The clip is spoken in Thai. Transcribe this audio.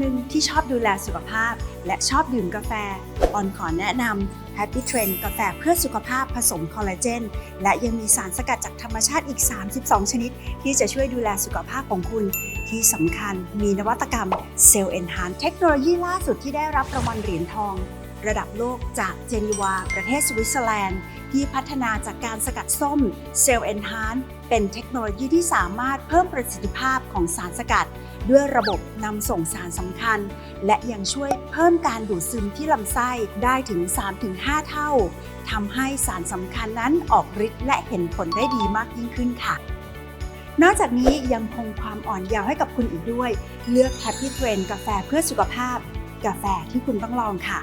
หนึ่งที่ชอบดูแลสุขภาพ และชอบดื่มกาแฟออนขอแนะนำ Happy Trend กาแฟเพื่อสุขภาพผสมคอลลาเจน และยังมีสารสกัดจากธรรมชาติอีก 32 ชนิด ที่จะช่วยดูแลสุขภาพของคุณ ที่สำคัญมีนวัตกรรมเซลล์เอนฮานเทคโนโลยีล่าสุดที่ได้รับรางวัลเหรียญทอง ระดับโลกจากเจนีวา ประเทศสวิตเซอร์แลนด์ ที่พัฒนาจากการสกัดส้มเซลล์เอนฮานเป็นเทคโนโลยีที่สามารถเพิ่มประสิทธิภาพของสารสกัด ด้วยระบบนำส่งสารสำคัญ และยังช่วยเพิ่มการดูดซึมที่ลำไส้ได้ถึง 3-5 เท่าทำให้สารสำคัญนั้นออกฤทธิ์และเห็นผลได้ดีมากยิ่งขึ้นค่ะนอกจากนี้ยังคงความอ่อนเยาว์ให้กับคุณอีกด้วย เลือก Happy Train กาแฟเพื่อสุขภาพ กาแฟที่คุณต้องลองค่ะ